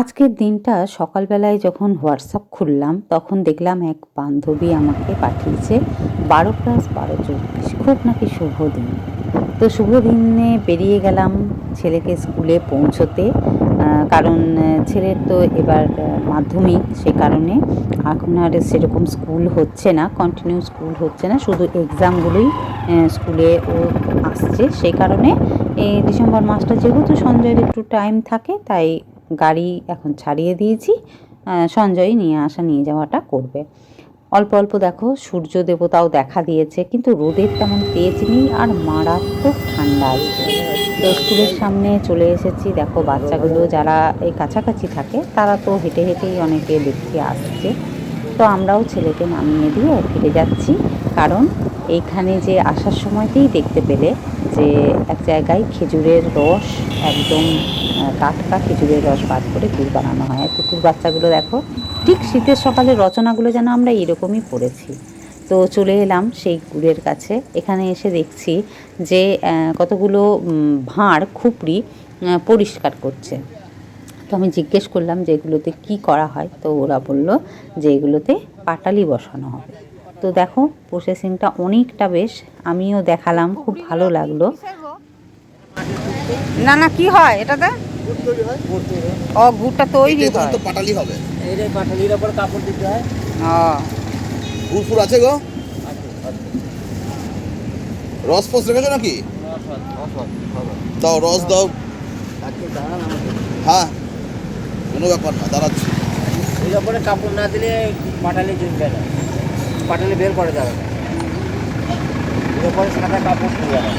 আজকের দিনটা সকালবেলায় যখন হোয়াটসঅ্যাপ খুললাম, তখন দেখলাম এক বান্ধবী আমাকে পাঠিয়েছে বারো প্লাস বারো চব্বিশ। খুব নাকি শুভ দিন। তো শুভ দিনে বেরিয়ে গেলাম ছেলেকে স্কুলে পৌঁছতে কারণ ছেলের তো এবার মাধ্যমিক, সে কারণে এখন আর সেরকম স্কুল হচ্ছে না কন্টিনিউ স্কুল হচ্ছে না, শুধু এক্সামগুলোই স্কুলে ও আসছে। সেই কারণে, এই ডিসেম্বর মাসটা যেহেতু সঞ্জয়ের একটু টাইম থাকে, তাই গাড়ি এখন ছাড়িয়ে দিয়েছি সঞ্জয় নিয়ে আসা, নিয়ে যাওয়াটা করবে। অল্প অল্প দেখো, সূর্য দেবতাও দেখা দিয়েছে, কিন্তু রোদের তেমন তেজ নেই আর মারাত্মক ঠান্ডা। আছে তো স্কুলের সামনে চলে এসেছি। দেখো, বাচ্চাগুলো যারা এই কাছাকাছি থাকে, তারা তো হেঁটে হেঁটেই অনেকে দেখতে আসছে। তো আমরাও ছেলেকে নামিয়ে দিয়ে ফিরে যাচ্ছি, কারণ এইখানে যে আসার সময়তেই দেখতে পেলে যে এক জায়গায় খেজুরের রস, একদম টাটকা খেজুরের রস বার করে গুড় বানানো হয়। কুকুর বাচ্চাগুলো দেখো, ঠিক শীতের সকালে রচনাগুলো যেন আমরা এরকমই পড়েছি। তো চলে এলাম সেই গুড়ের কাছে। এখানে এসে দেখছি যে কতগুলো ভাঁড়, খুপড়ি পরিষ্কার করছে। তো আমি জিজ্ঞেস করলাম যে এগুলোতে কী করা হয়? তো ওরা বলল যে এগুলোতে পাটালি বসানো হবে। তো দেখো প্রসেসিংটা অনেকটা বেশ আমিও দেখালাম খুব ভালো লাগল। না না কি হয় এটাতে? হয় হয়। ও গুড়টা তৈরি হয় তো পাটালি হবে। এইটাই পাটালির ওপর কাপড় দিতে হয়। গুড় ফুল আছে গো? রস ফস রেখেছো নাকি? দাও রস দাও। হ্যাঁ কোনো ব্যাপার না দাঁড়াচ্ছি। এর ওপরে কাপড় না দিলে পাটালি জমবে না। পাটালি বের করে যাবে না এর ওপরে সাদা কাপড় খুলে যাবে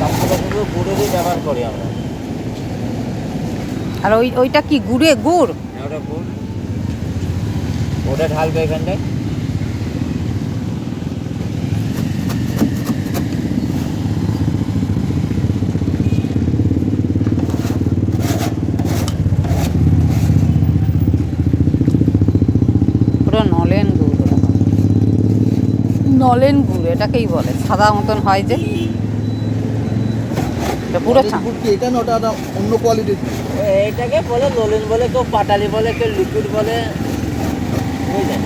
কাপড়টা শুধু গুড়েরই ব্যবহার করি আমরা। আর ওই ওইটা কি গুড়ে? গুড়? ওটা গুড়। ওটা ঢালবে এখানটায় পুরো নলেন গুড় ওরকম। নলেন গুড় এটাকেই বলে। সাদা মতন হয় যে। এটা পুরো এটা না ওটা অন্য কোয়ালিটির এইটাকে বলে নলিন বলে কেউ পাটালি বলে কেউ লিকুইড বলে। বুঝলেন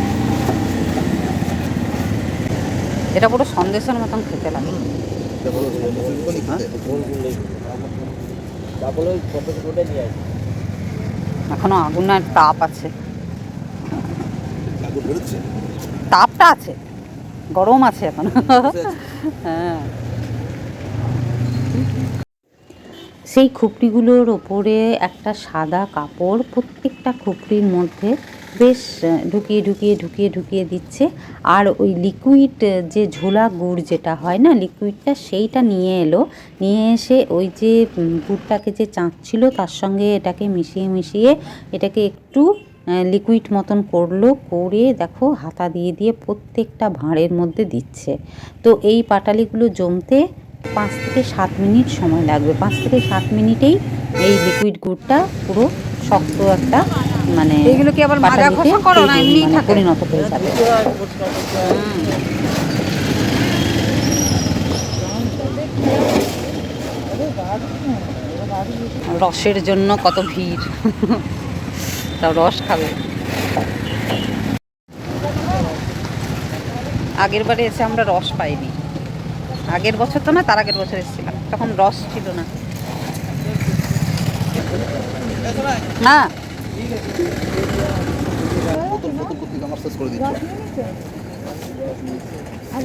এটা পুরো সন্দেশের মতন খেতে লাগে। এখনও আগুনের তাপ আছে। আগুন তাপটা আছে। গরম আছে এখন। হ্যাঁ। সেই খুপড়িগুলোর ওপরে একটা সাদা কাপড় প্রত্যেকটা খুপড়ির মধ্যে বেশ ঢুকিয়ে ঢুকিয়ে ঢুকিয়ে ঢুকিয়ে দিচ্ছে। আর ওই লিকুইড যে ঝোলা গুড় যেটা হয় না লিকুইডটা সেইটা নিয়ে এলো। নিয়ে এসে ওই যে গুড়টাকে যে চাঁচছিল তার সঙ্গে এটাকে মিশিয়ে মিশিয়ে এটাকে একটু লিকুইড মতন করল করে দেখো হাতা দিয়ে দিয়ে প্রত্যেকটা ভাঁড়ের মধ্যে দিচ্ছে। তো এই পাটালিগুলো জমতে পাঁচ থেকে সাত মিনিট সময় লাগবে। পাঁচ থেকে সাত মিনিটেই এই লিকুইড গুড়টা পুরো শক্ত একটা মানে এইগুলো আবার মাজা পাটালিতে করো না? তৈরি, মানে থাকে? পরিণত হয়ে যাবে। রসের জন্য কত ভিড়। তাও রস খাবে। আগের বারে এসে আমরা রস পাইনি। আগের বছর তো না তার আগের বছর এসেছিলাম। তখন রস ছিল না। না।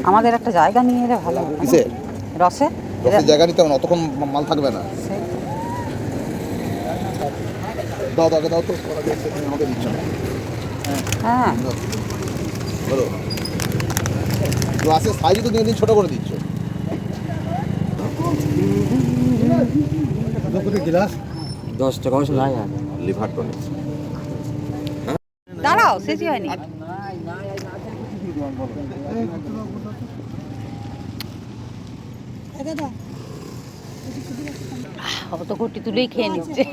আমাদের একটা জায়গা নিয়ে এলে ভালো রসে? জায়গা নিতে অতক্ষণ মাল থাকবে না। দাও দাও দাও তো আমাকে দিচ্ছ হ্যাঁ। বলো। গ্লাসের সাইজ তো দিন দিন ছোট করে দিচ্ছ। দশ টাকা নাই আর। লিভার টনিক দাঁড়াও শেষই হয়নি। অত ঘটি তুলেই খেয়ে নিচ্ছে।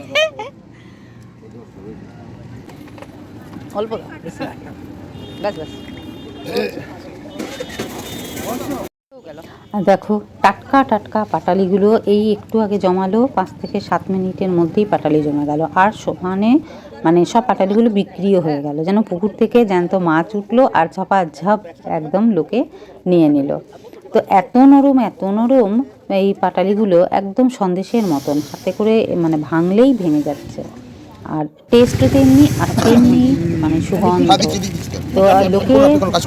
অল্প দেখো, টাটকা টাটকা পাটালিগুলো এই একটু আগে জমালো, পাঁচ থেকে সাত মিনিটের মধ্যেই পাটালি জমা গেল। আর সমানে মানে সব পাটালিগুলো বিক্রিও হয়ে গেল। যেন পুকুর থেকে জ্যান্ত মাছ উঠল আর ঝাপা ঝাপ একদম লোকে নিয়ে নিল। তো এত নরম এত নরম এই পাটালিগুলো একদম সন্দেশের মতন। হাতে করে মানে ভাঙলেই ভেঙে যাচ্ছে। আর টেস্টও তেমনি আর তেমনি মানে সুগন্ধ। হ্যাঁ। তো আর লোকে।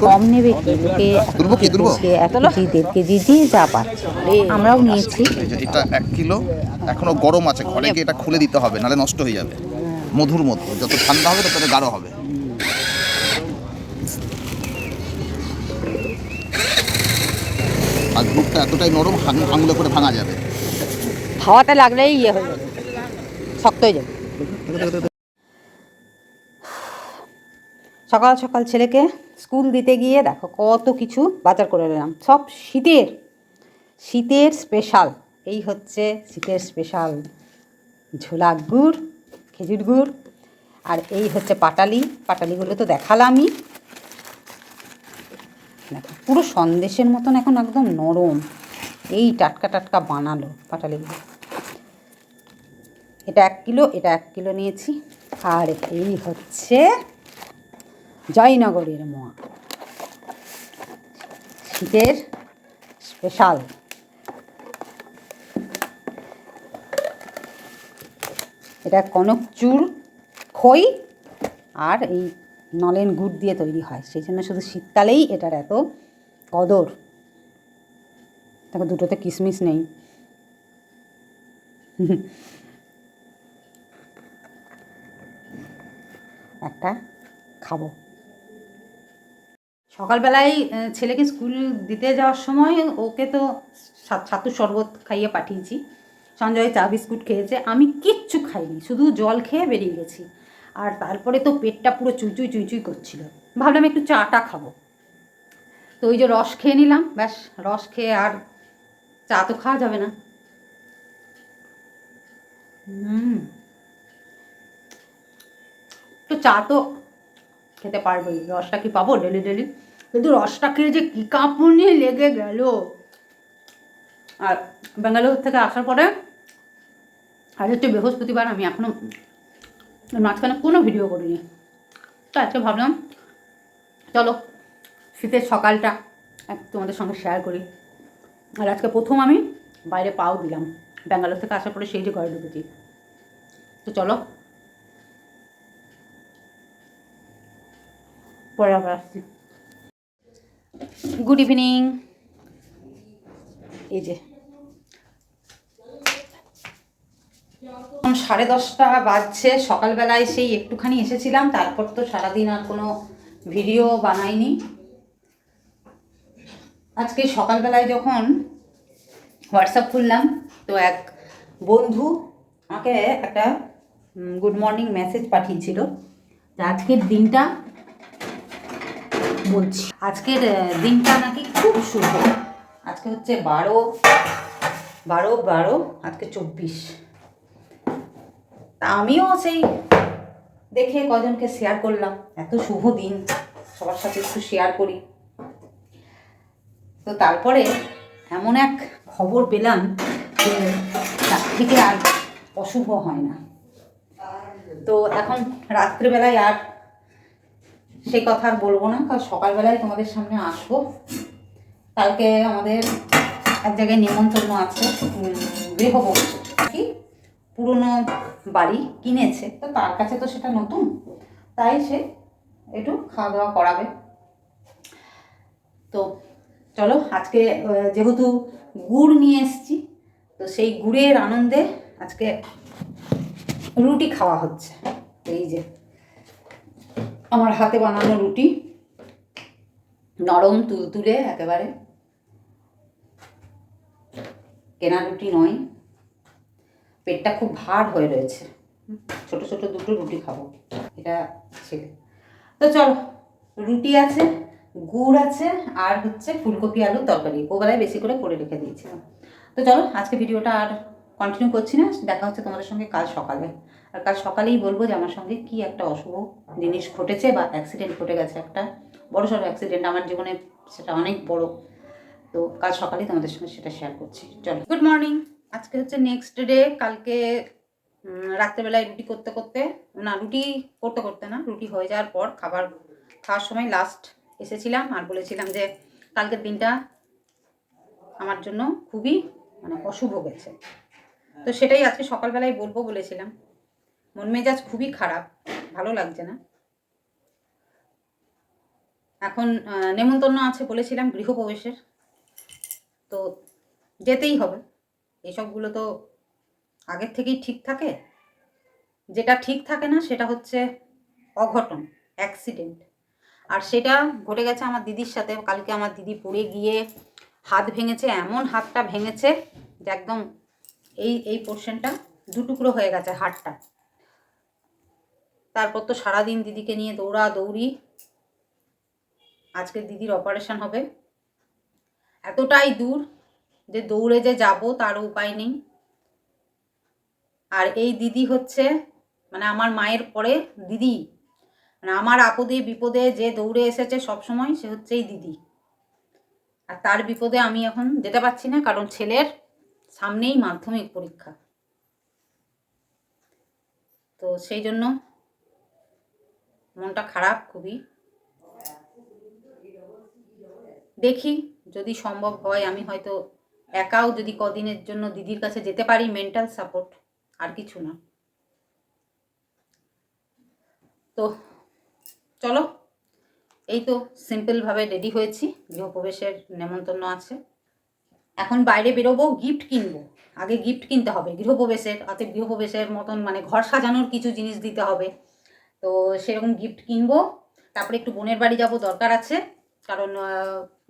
কম নেবে কি? লোকে এক কেজি, দেড় কেজি যে যা পাচ্ছে। আমরাও নিয়েছি। এটা এক কিলো এখনও গরম আছে ঘরে গিয়ে এটা খুলে দিতে হবে নাহলে নষ্ট হয়ে যাবে। মধুর মতো যত ঠান্ডা হবে তত গাঢ় হবে। আর দুধটা এতটাই নরম হাঙ- আঙুলে করে ভাঙা যাবে। হাওয়াতে লাগলেই ইয়ে হয়ে যাবে। শক্ত হয়ে যাবে। সকাল সকাল ছেলেকে স্কুল দিতে গিয়ে দেখো কত কিছু বাজার করে নিলাম। সব শীতের শীতের স্পেশাল এই হচ্ছে শীতের স্পেশাল ঝোলা গুড়, খেজুর গুড়, আর এই হচ্ছে পাটালি। পাটালিগুলো তো দেখালামই। দেখো, পুরো সন্দেশের মতন এখন একদম নরম। এই টাটকা টাটকা বানালো পাটালিগুলো। এটা এক কিলো, এটা এক কিলো নিয়েছি। আর এই হচ্ছে জয়নগরের মোয়া। শীতের স্পেশাল। এটা কনকচুর খই আর এই নলেন গুড় দিয়ে তৈরি হয়। সেই জন্য শুধু শীতকালেই এটার এত কদর। দেখো দুটোতে কিশমিশ নেই। একটা খাব। সকালবেলায় ছেলেকে স্কুল দিতে যাওয়ার সময় ওকে তো ছাতু শরবত খাইয়ে পাঠিয়েছি। সঞ্জয় চা, বিস্কুট খেয়েছে। আমি কিচ্ছু খাইনি, শুধু জল খেয়ে বেরিয়ে গেছি। আর তারপরে তো পেটটা পুরো চুইচুই চুইচুই করছিল। ভাবলাম একটু চাটা খাব। তো ওই যে রস খেয়ে নিলাম, ব্যাস, রস খেয়ে আর চা তো খাওয়া যাবে না। হুম। তো চা তো খেতে পারবোই, রসটা কি পাবো? Daily daily. কিন্তু রসটা খেয়ে যে কী কাঁপুনি লেগে গেল। আর ব্যাঙ্গালোর থেকে আসার পরে, আজ হচ্ছে বৃহস্পতিবার, আমি এখনও মাঝখানে কোনো ভিডিও করিনি। তো আজকে ভাবলাম, চলো শীতের সকালটা তোমাদের সঙ্গে শেয়ার করি। আর আজকে প্রথম আমি বাইরে পাও দিলাম। ব্যাঙ্গালোর থেকে আসার পরে সেই যে ঘরে ঢুকেছি। তো চলো পরে আবার আসছি গুড ইভিনিং এই যে। সাড়ে দশটা বাজছে, সকালবেলায় সেই একটুখানি এসেছিলাম, তারপর তো সারাদিন আর কোনো ভিডিও বানাইনি। আজকে সকালবেলায় যখন হোয়াটসঅ্যাপ খুললাম, তো এক বন্ধু আমাকে একটা গুড মর্নিং মেসেজ পাঠিয়েছিল আজকের দিনটা বলছি। আজকের দিনটা নাকি খুব শুভ। আজকে হচ্ছে বারো বারো বারো, আজকে চব্বিশ। তা আমিও সেই দেখে কজনকে শেয়ার করলাম। এত শুভ দিন, সবার সাথে একটু শেয়ার করি। তো তারপরে এমন এক খবর পেলাম যে তার থেকে আর অশুভ হয় না। তো এখন রাত্রেবেলায় আর সেই কথা আর বলব না, কাল সকালবেলায় তোমাদের সামনে আসব। কালকে আমাদের এক জায়গায় নিমন্ত্রণ আছে গৃহবধূ কি? পুরনো বাড়ি কিনেছে, তো তার কাছে তো সেটা নতুন, তাই সে একটু খাওয়া দাওয়া করাবে। তো চলো, আজকে যেহেতু গুড় নিয়ে এসেছি, তো সেই গুড়ের আনন্দে আজকে রুটি খাওয়া হচ্ছে, এই যে। আমার হাতে বানানো রুটি। নরম তুলতুলে একেবারে। কেনা রুটি নয়। পেটটা খুব ভার হয়ে রয়েছে। ছোট ছোট দুটো রুটি খাব। এটা ছেলে। তো চলো, রুটি আছে, গুড় আছে, আর হচ্ছে ফুলকপি আলুর তরকারি। ওবেলায় বেশি করে করে রেখে দিয়েছিলাম। তো চলো, আজকে ভিডিওটা আর কন্টিনিউ করছি না। দেখা হচ্ছে তোমাদের সঙ্গে কাল সকালে। আর কাল সকালেই বলব যে আমার সঙ্গে কি একটা অশুভ জিনিস ঘটেছে বা অ্যাক্সিডেন্ট ঘটে গেছে একটা। বড় সড়ো অ্যাক্সিডেন্ট আমার জীবনে সেটা অনেক বড়। তো কাল সকালে তোমাদের সঙ্গে সেটা শেয়ার করছি। চলো। গুড মর্নিং আজকে হচ্ছে নেক্সট ডে কালকে রাত্রেবেলায় রুটি করতে করতে, না, রুটি করতে করতে না, রুটি হয়ে যাওয়ার পর খাবার খাওয়ার সময় লাস্ট এসেছিলাম আর বলেছিলাম যে কালকের দিনটা আমার জন্য খুবই মানে অশুভ গেছে। তো সেটাই আজকে সকালবেলায় বলব বলেছিলাম। মন মেজাজ খুবই খারাপ, ভালো লাগছে না। এখন নেমন্তন্ন আছে বলেছিলাম গৃহপ্রবেশের। তো যেতেই হবে। এসবগুলো তো আগের থেকেই ঠিক থাকে। যেটা ঠিক থাকে না, সেটা হচ্ছে অঘটন অ্যাক্সিডেন্ট আর সেটা ঘটে গেছে আমার দিদির সাথে। কালকে আমার দিদি পড়ে গিয়ে হাত ভেঙেছে, এমন হাতটা ভেঙেছে যে একদম এই এই পোর্শনটা দুটুকরো হয়ে গেছে হাড়টা তারপর তো সারাদিন দিদিকে নিয়ে দৌড়া দৌড়ি। আজকে দিদির অপারেশন হবে। এতটাই দূর যে দৌড়ে যে যাব তারও উপায় নেই। আর এই দিদি হচ্ছে মানে আমার মায়ের পরে দিদি। মানে আমার আপদে বিপদে যে দৌড়ে এসেছে সব সময় সে হচ্ছে এই দিদি। আর তার বিপদে আমি এখন যেতে পারছি না, কারণ ছেলের সামনেই মাধ্যমিক পরীক্ষা। তো সেই জন্য মনটা খারাপ খুবই। দেখি যদি সম্ভব হয় আমি হয়তো একাও যদি কদিনের জন্য দিদির কাছে যেতে পারি মেন্টাল সাপোর্ট আর কিছু না। তো চলো, এই তো সিম্পলভাবে রেডি হয়েছি, গৃহপ্রবেশের নেমন্তন্ন আছে। এখন বাইরে বেরোবো গিফট কিনবো। আগে গিফট কিনতে হবে, গৃহপ্রবেশের অতএব গৃহপ্রবেশের মতন মানে ঘর সাজানোর কিছু জিনিস দিতে হবে। তো সেরকম গিফট কিনবো। তারপরে একটু বোনের বাড়ি যাব দরকার আছে। কারণ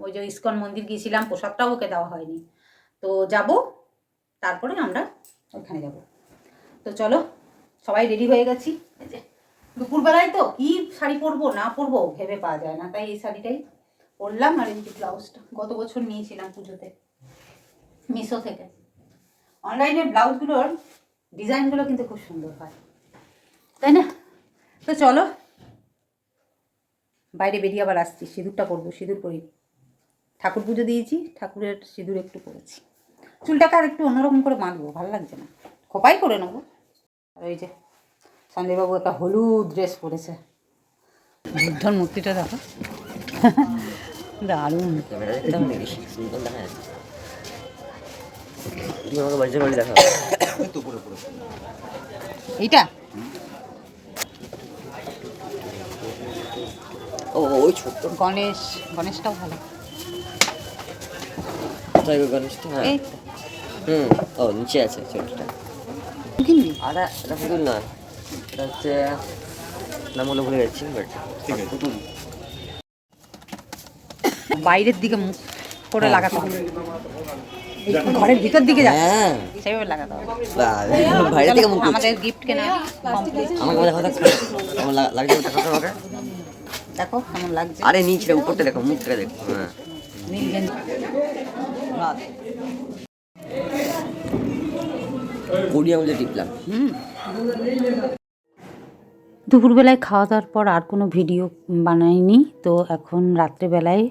ওই যে ইস্কন মন্দির গিয়েছিলাম, প্রসাদটাও ওকে দেওয়া হয়নি। তো যাব, তারপরে আমরা ওখানে যাব। তো চলো, সবাই রেডি হয়ে গেছি। দুপুরবেলায় তো কি শাড়ি পরবো, না পরবো ভেবে পাওয়া যায় না। তাই এই শাড়িটাই পরলাম আর এই ব্লাউজটা। গত বছর নিয়েছিলাম পুজোতে, মিশো থেকে। অনলাইনে ব্লাউজগুলোর ডিজাইনগুলো কিন্তু খুব সুন্দর হয়। তাই না? তো চলো। বাইরে বেরিয়ে আবার আসছি সিঁদুরটা করব সিঁদুর করি ঠাকুর পুজো দিয়েছি ঠাকুরের সিঁদুর একটু করেছি চুলটাকে আর একটু অন্যরকম করে বাঁধবো ভালো লাগছে না। খোপাই করে নেব। আর ওই যে সঞ্জয়বাবু একটা হলুদ ড্রেস পরেছে। বুদ্ধর মূর্তিটা দেখো। দারুণ। ক্যামেরা দেখতে হবে নাকি সুন্দর দেখা যাচ্ছে তুমি আমাকে বাড়িতে বাড়ি দেখাও এইটা ও ওই ছোট্ট গণেশ গণেশটাও ভালো। গণেশটা? হ্যাঁ। হুম ও নিচে আছে ছোটটা। কিনবি আর এটা পুতুল নয় এটা হচ্ছে নামগুলো ভুলে যাচ্ছি বাট ঠিক আছে। পুতুল। বাইরের দিকে মুখ করে লাগাতে হবে। ঘরের ভিতর দিকে যাচ্ছে হ্যাঁ। লাগাতে হবে। বাইরে থেকে মুখ আমাদের গিফট কেনা কমপ্লিট আমাকে দেখা দেখ আমার লাগ- লাগছে দেখা কেমন লাগছে। আরে নিচে উপরটা দেখো মুখটা দেখো হ্যাঁ। নীল গেঞ্জি কুড়ি আঙুলে টিপলাম দুপুরবেলায় খাওয়া দাওয়ার পর আর কোনো ভিডিও বানাইনি তো এখন রাত্রেবেলায়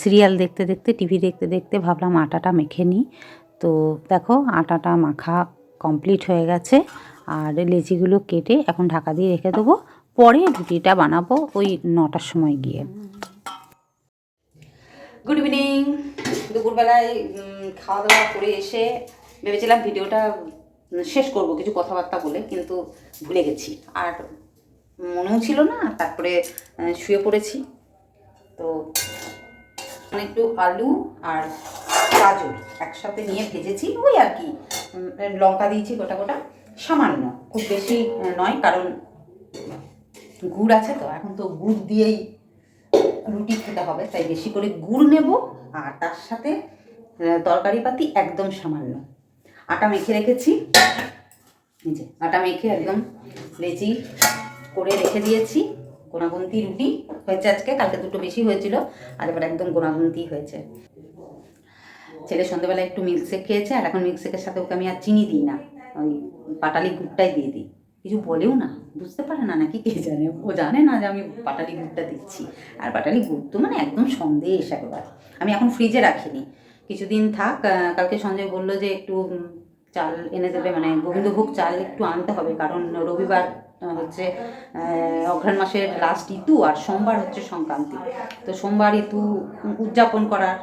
সিরিয়াল দেখতে দেখতে টিভি দেখতে দেখতে ভাবলাম আটাটা মেখে নিই। তো দেখো আটাটা মাখা কমপ্লিট হয়ে গেছে আর লেচিগুলো কেটে এখন ঢাকা দিয়ে রেখে দেবো। পরে রুটিটা বানাবো ওই নটার সময় গিয়ে। গুড ইভিনিং দুপুরবেলায় খাওয়া দাওয়া করে এসে ভেবেছিলাম ভিডিওটা শেষ করব, কিছু কথাবার্তা বলে, কিন্তু ভুলে গেছি। আর মনেও ছিল না, তারপরে শুয়ে পড়েছি। তো মানে একটু আলু আর গাজর একসাথে নিয়ে ভেজেছি। ওই আর কি লঙ্কা দিয়েছি গোটা গোটা। সামান্য, খুব বেশি নয়, কারণ গুড় আছে তো, এখন তো গুড় দিয়েই রুটি খেতে হবে, তাই বেশি করে গুড় নেব, আর তার সাথে তরকারি পাতি একদম সামান্য। আটা মেখে রেখেছি যে আটা মেখে একদম লেচি করে রেখে দিয়েছি, গোনাগুন্তি রুটি হয়েছে আজকে, কালকে দুটো বেশি হয়েছিল আর এবার একদম গোনাগুন্তি হয়েছে। ছেলে সন্ধ্যেবেলা একটু মিল্কশেক খেয়েছে, আর এখন মিল্কশেকের সাথে ওকে আমি আর চিনি দিই না, ওই পাটালি গুড়টাই দিয়ে দিই। কিছু বলেও না, বুঝতে পারে না নাকি কে জানে? ও জানে না যে আমি পাটালি গুড়টা দিচ্ছি। আর পাটালি গুড় তো মানে একদম সন্দেশ একবার। আমি এখন ফ্রিজে রাখিনি। কিছুদিন থাক কালকে সঞ্জয় বলল যে একটু চাল এনে দেবে মানে গোবিন্দভোগ চাল একটু আনতে হবে, কারণ রবিবার হচ্ছে অঘ্রাণ মাসের লাস্ট ঋতু আর সোমবার হচ্ছে সংক্রান্তি। তো সোমবার ঋতু, উদযাপন করার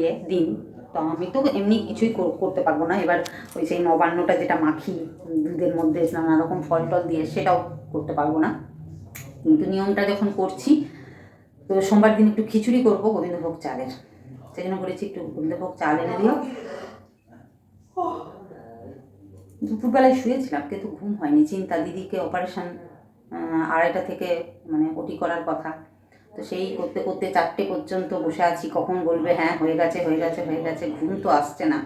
ইয়ে দিন। তো আমি তো এমনি কিছুই কর- করতে পারব না। এবার ওই সেই নবান্নটা যেটা মাখি, দুধের মধ্যে নানা রকম ফল টল দিয়ে সেটাও করতে পারব না। কিন্তু নিয়মটা যখন করছি, তো সোমবার দিন একটু খিচুড়ি করব গোবিন্দভোগ চালের। সেই জন্য বলেছি একটু গোবিন্দভোগ চাল এনে দিও। দুপুরবেলায় শুয়েছিলাম কিন্তু ঘুম হয়নি। চিন্তা দিদিকে অপারেশন আড়াইটা থেকে মানে ওটি করার কথা। তো সেই করতে করতে চারটে পর্যন্ত বসে আছি, কখন বলবে হ্যাঁ হয়ে গেছে হয়ে গেছে হয়ে গেছে, ঘুম তো আসছে না।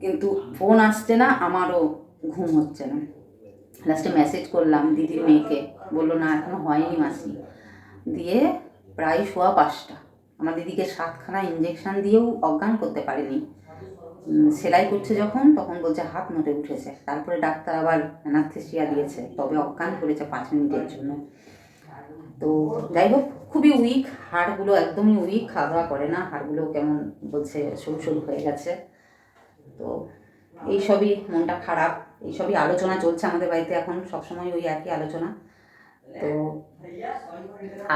কিন্তু ফোন আসছে না, আমারও ঘুম হচ্ছে না। লাস্টে মেসেজ করলাম দিদির মেয়েকে, বলল, না, এখনও হয়নি মাসি। দিয়ে প্রায় শোয়া পাঁচটা। আমার দিদিকে সাতখানা ইঞ্জেকশন দিয়েও অজ্ঞান করতে পারেনি। সেলাই করছে যখন, তখন বলছে, হাত নড়ে উঠেছে। তারপরে ডাক্তার আবার অ্যানাস্থেসিয়া দিয়েছে, তবে অজ্ঞান করেছে পাঁচ মিনিটের জন্য। তো যাই হোক, খুবই উইক হাড়গুলো একদমই উইক খাওয়া দাওয়া করে না, হাড়গুলো কেমন বলছে, সরু সরু হয়ে গেছে। তো এইসবই মনটা খারাপ এইসবই আলোচনা চলছে আমাদের বাড়িতে এখন, সবসময় ওই একই আলোচনা। তো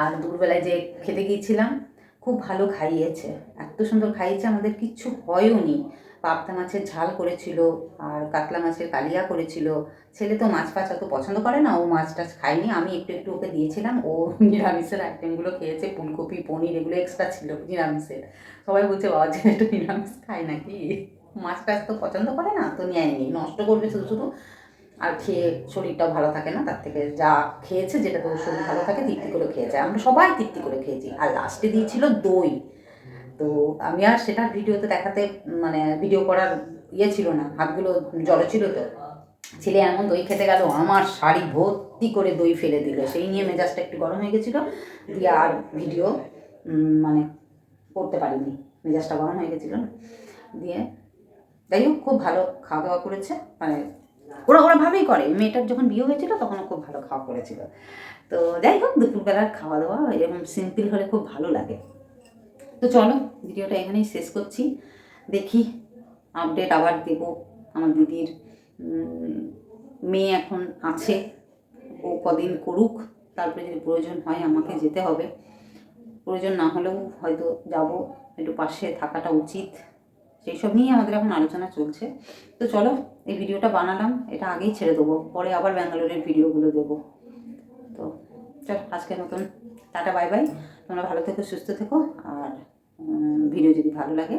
আর দুপুরবেলায় যে খেতে গিয়েছিলাম, খুব ভালো খাইয়েছে, এত সুন্দর খাইয়েছে, আমাদের কিচ্ছু হয়ও নি। পাবদা মাছের ঝাল করেছিল আর কাতলা মাছের কালিয়া করেছিল। ছেলে তো মাছ ফাছ অত পছন্দ করে না, ও মাছ টাছ খায়নি। আমি একটু একটু ওকে দিয়েছিলাম, ও নিরামিষের আইটেমগুলো খেয়েছে, ফুলকপি, পনির এগুলো এক্সট্রা ছিল নিরামিষের। সবাই বলছে, বাবা, ছেলে একটু নিরামিষ খায় নাকি? মাছ টাছ তো পছন্দ করে না, তো নেয়নি। নষ্ট করবে শুধু শুধু। আর খেয়ে শরীরটাও ভালো থাকে না, তার থেকে যা খেয়েছে, যেটা তোর শরীর ভালো থাকে, তৃপ্তি করে খেয়েছে আমরা সবাই তৃপ্তি করে খেয়েছি। আর লাস্টে দিয়েছিল দই। তো আমি আর সেটা ভিডিওতে দেখাতে মানে ভিডিও করার ইয়ে ছিল না, হাতগুলো জলে ছিল তো। ছেলে এমন দই খেতে গেল, আমার শাড়ি ভর্তি করে দই ফেলে দিল। সেই নিয়ে মেজাজটা একটু গরম হয়ে গেছিল, দিয়ে আর ভিডিও মানে করতে পারিনি। মেজাজটা গরম হয়ে গেছিল। দিয়ে যাই হোক, খুব ভালো খাওয়া দাওয়া করেছে মানে ওরা ওরা ভাবেই করে। মেয়েটার যখন বিয়ে হয়েছিল তখন খুব ভালো খাওয়া করেছিল। তো যাই হোক, দুপুরবেলার খাওয়া দাওয়া, এরকম সিম্পল হলে খুব ভালো লাগে। তো চলো, ভিডিওটা এখানেই শেষ করছি। দেখি আপডেট আবার দেব আমার দিদির মেয়ে এখন আছে, ও কদিন করুক, তারপরে যদি প্রয়োজন হয় আমাকে যেতে হবে। প্রয়োজন না হলেও হয়তো যাব, একটু পাশে থাকাটা উচিত। সেই সব নিয়ে আমাদের এখন আলোচনা চলছে। তো চলো, এই ভিডিওটা বানালাম, এটা আগেই ছেড়ে দেবো, পরে আবার ব্যাঙ্গালোরের ভিডিওগুলো দেবো। তো চল, আজকের মতন, টাটা, বাই বাই। তোমরা ভালো থেকো, সুস্থ থেকো। আর ভিডিও যদি ভালো লাগে,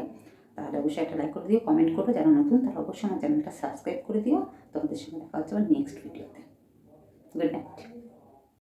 তাহলে অবশ্যই একটা লাইক করে দিও কমেন্ট করো। যারা নতুন, তারা অবশ্যই আমার চ্যানেলটা সাবস্ক্রাইব করে দিও। তোমাদের সঙ্গে দেখা হচ্ছে আমার নেক্সট ভিডিওতে গুড নাইট